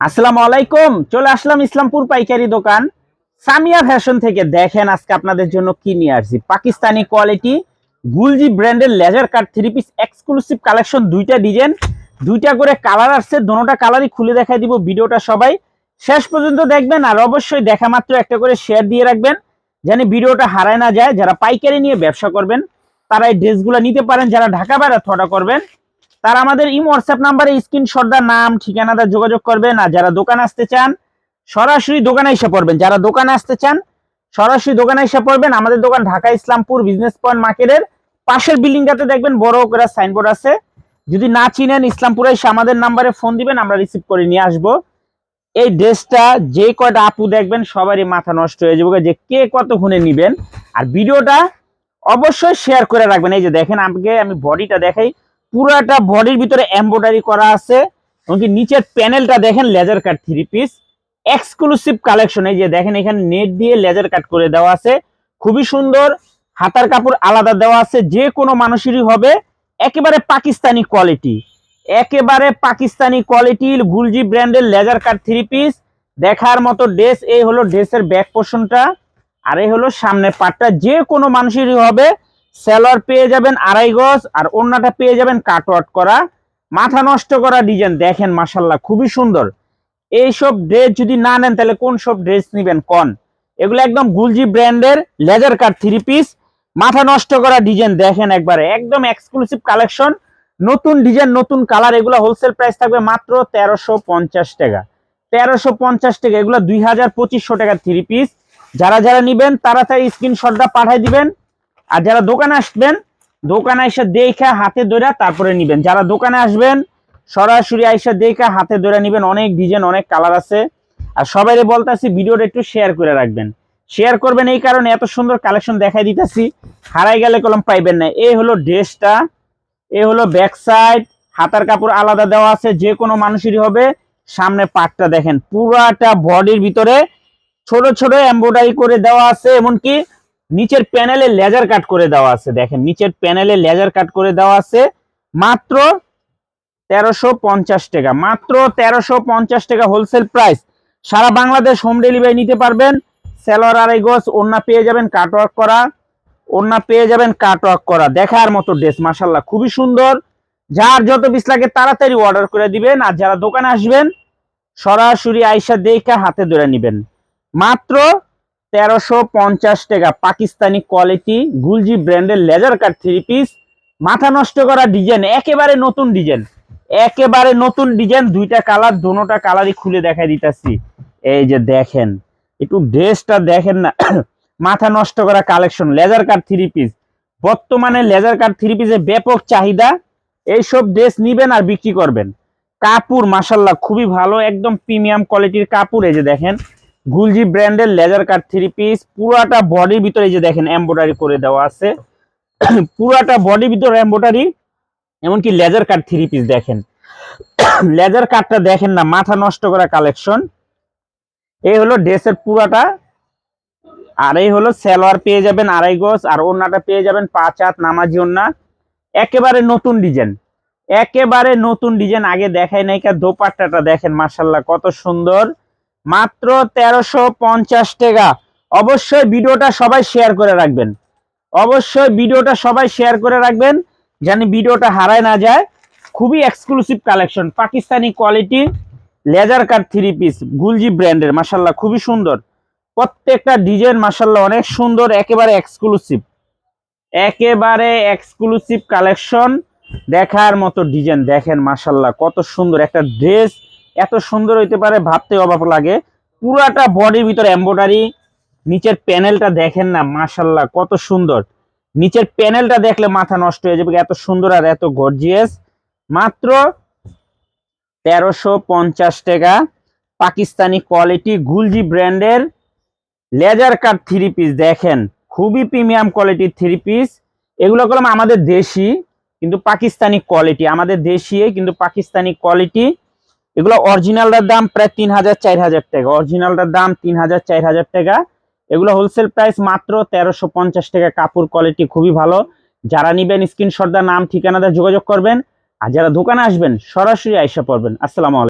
আসসালামু আলাইকুম, চলে আসলাম ইসলামপুর পাইকারি দোকান। সামিয়া ফ্যাশন থেকে দেখেন আজকে আপনাদের জন্য কি নিয়ে আসছি। পাকিস্তানি কোয়ালিটি, গুলজি ব্র্যান্ডের laser cut three piece exclusive collection দুইটা ডিজাইন দুইটা করে কালার আসছে দোনোটা কালারই খুলে দেখাই দিব ভিডিওটা সবাই। শেষ পর্যন্ত দেখবেন আর অবশ্যই দেখা মাত্র একটা করে শেয়ার দিয়ে রাখবেন, যেন ভিডিওটা হারায় না যায়। যারা পাইকারি নিয়ে ব্যবসা করবেন, তারা এই ড্রেসগুলো নিতে পারেন। যারা ঢাকা বাইরে থটা করবেন তারা আমাদের ইম হোয়াটসঅ্যাপ নাম্বারে স্ক্রিনশটদার নাম ঠিকানাটা যোগাযোগ করবেন আর যারা দোকানে আসতে চান, সরাসরি দোকানে এসে পড়বেন। যারা দোকানে আসতে চান, সরাসরি দোকানে এসে পড়বেন। আমাদের দোকান ঢাকা ইসলামপুর বিজনেস পয়েন্ট মার্কেটের পাশের বিল্ডিংটাতে দেখবেন বড় করে সাইনবোর্ড আছে। যদি না চিনেন ইসলামপুরে এসে আমাদের নাম্বারে ফোন দিবেন, আমরা রিসিভ করে নিয়ে আসব। এই ড্রেসটা যে কয়টা আপু দেখবেন, সবারই মাথা নষ্ট হয়ে যাবে, যে কে কত খুনে নিবেন। আর ভিডিওটা অবশ্যই শেয়ার করে রাখবেন। এই যে দেখেন, আমাকে আমি বডিটা দেখাই। পুরোটা বডির ভিতরে এমব্রয়ডারি করা আছে। এমনকি নিচের প্যানেলটা দেখেন laser cut three piece exclusive collection এই যে দেখেন, এখানে নেট দিয়ে লেজার কাট করে দেওয়া আছে। খুবই সুন্দর, হাতার কাপড় আলাদা দেওয়া আছে, যে কোনো মানুষেরই হবে। একেবারে পাকিস্তানি কোয়ালিটি একেবারে পাকিস্তানি কোয়ালিটির গুলজি ব্র্যান্ডের লেজার কাট থ্রি পিস দেখার মতো ড্রেস এই হলো ড্রেসের ব্যাক পোর্শনটা আর এই হলো সামনের পাটটা যে কোনো মানুষেরই হবে। সেলর পেয়ে যাবেন আড়াই গজ, আর অন্যটা পেয়ে যাবেন কাট কাটওয়াট করা। মাথা নষ্ট করা ডিজাইন, দেখেন মাসাল্লাহ খুবই সুন্দর। এইসব ড্রেস যদি না নেন, তাহলে কোন সব ড্রেস নিবেন? কন? এগুলো একদম গুলজি ব্র্যান্ডের লেজার কাট থ্রি পিস মাথা নষ্ট করা ডিজাইন, দেখেন একবারে, একদম এক্সক্লুসিভ কালেকশন নতুন ডিজাইন, নতুন কালার এগুলো হোলসেল প্রাইস থাকবে মাত্র তেরোশো পঞ্চাশ টাকা। তেরোশো পঞ্চাশ টাকা, এগুলো দুই হাজার পঁচিশশো টাকা থ্রি পিস যারা যারা নিবেন, তাড়াতাড়ি স্ক্রিনশটটা পাঠিয়ে দিবেন। আর যারা দোকানে আসবেন, দোকানে এসে দেখা হাতে ধরে তারপরে নিবেন। যারা দোকানে আসবেন, সরাসরি আইসা দেখা হাতে ধরে নিবেন। অনেক ডিজাইন অনেক কালার আছে। আর সবাই বলতেছি, ভিডিওটা একটু শেয়ার করে রাখবেন। শেয়ার করবেন এই কারণে এত সুন্দর কালেকশন দেখাই দিতেছি। হারাই গেলে কলম পাইবেন না। এই হলো ড্রেসটা, এ হলো ব্যাক সাইড হাতার কাপড় আলাদা দেওয়া আছে, যে কোনো মানুষেরই হবে। সামনে পাটটা দেখেন, পুরাটা বডির ভিতরে ছোট ছোট এমব্রয়ডারি করে দেওয়া আছে, এমনকি নিচের প্যানেলে লেজার কাট করে দেওয়া আছে, দেখেন, নিচের প্যানেলে লেজার কাট করে দেওয়া আছে, মাত্র তেরোশো পঞ্চাশ টাকা, মাত্র তেরোশো পঞ্চাশ টাকা হোলসেল প্রাইস সারা বাংলাদেশ হোম ডেলিভারি নিতে পারবেন সেলর আড়াই গজ ওন্না পেয়ে যাবেন কাটওয়ার্ক করা ওন্না পেয়ে যাবেন কাটওয়ার্ক করা, দেখার মতো ড্রেস মাসাল্লাহ খুবই সুন্দর। যার যত পিস লাগে তাড়াতাড়ি অর্ডার করে দিবেন, আর যারা দোকানে আসবেন, সরাসরি আইসা দেখে হাতে ধরে নিবেন। মাত্র তেরোশো পঞ্চাশ টাকা। পাকিস্তানি কোয়ালিটি গুলজি ব্র্যান্ডের লেজার কাট থ্রি পিস মাথা নষ্ট করা ডিজাইন একেবারে নতুন ডিজাইন একেবারে নতুন ডিজাইন দুইটা কালার দোনোটা কালারই খুলে দেখাই দিতেছি। এই যে দেখেন, একটু ড্রেসটা দেখেন না। মাথা নষ্ট করা collection laser cut three piece বর্তমানে লেজার কাট থ্রি পিসের ব্যাপক চাহিদা। এইসব ড্রেস নিবেন আর বিক্রি করবেন। কাপড় মাসাল্লাহ খুবই ভালো, একদম প্রিমিয়াম কোয়ালিটির কাপড়। এই যে দেখেন গুলজি ব্র্যান্ডের লেজার কাট থ্রি পিস, পুরাটা বডির ভিতরে যে দেখেন এমব্রয়ডারি করে দেওয়া আছে। পুরাটা বডির ভিতরে এমব্রয়ডারি এমনকি লেজার কাট থ্রি পিস দেখেন। লেজার কাটটা দেখেন না, মাথা নষ্ট করা কালেকশন এই হলো ড্রেসের পুরাটা, আর এই হলো সালোয়ার পেয়ে যাবেন আড়াই গজ, আর ওন্নাটা পেয়ে যাবেন পাঁচ হাত নামাজি ওন্না একেবারে নতুন ডিজাইন, একেবারে নতুন ডিজাইন, আগে দেখায় নাই কা, দোপাট্টাটা দেখেন মার্শাল্লাহ কত সুন্দর। মাত্র তেরোশো পঞ্চাশ টাকা। অবশ্যই ভিডিওটা সবাই শেয়ার করে রাখবেন। অবশ্যই ভিডিওটা সবাই শেয়ার করে রাখবেন, যেন ভিডিওটা হারায় না যায়। খুবই exclusive collection Pakistani quality laser cut three piece Guljee ব্র্যান্ডের মাসাল্লাহ খুবই সুন্দর। প্রত্যেকটা ডিজাইন মাসাল্লাহ অনেক সুন্দর, একেবারে এক্সক্লুসিভ একেবারে এক্সক্লুসিভ কালেকশন দেখার মতো ডিজাইন দেখেন মাসাল্লাহ কত সুন্দর একটা ড্রেস এত সুন্দর হইতে পারে, ভাবতে অভাব লাগে। পুরাটা বডির ভিতরে এম্ব্রয়ডারি নিচের প্যানেলটা দেখেন না মাসাল্লাহ কত সুন্দর। নিচের প্যানেলটা দেখলে মাথা নষ্ট হয়ে যাবে, এত সুন্দর আর এত গর্জিয়াস মাত্র তেরোশো পঞ্চাশ টাকা। পাকিস্তানি কোয়ালিটি গুলজি ব্র্যান্ডের লেজার কাট থ্রি পিস দেখেন, খুবই প্রিমিয়াম কোয়ালিটির থ্রি পিস এগুলো করলাম আমাদের দেশি, কিন্তু পাকিস্তানি কোয়ালিটি আমাদের দেশি কিন্তু পাকিস্তানি কোয়ালিটি এগুলো অরিজিনালটার দাম প্রায় তিন হাজার, চার হাজার টাকা। অরিজিনালটার দাম তিন হাজার, চার হাজার টাকা। এগুলো হোলসেল প্রাইস মাত্র তেরোশো পঞ্চাশ টাকা। কাপড় কোয়ালিটি খুবই ভালো। যারা নিবেন স্ক্রিনশটদার নাম, ঠিকানাতে যোগাযোগ করবেন। আর যারা দোকানে আসবেন, সরাসরি আইসা পড়বেন। আসসালামু আলাইকুম।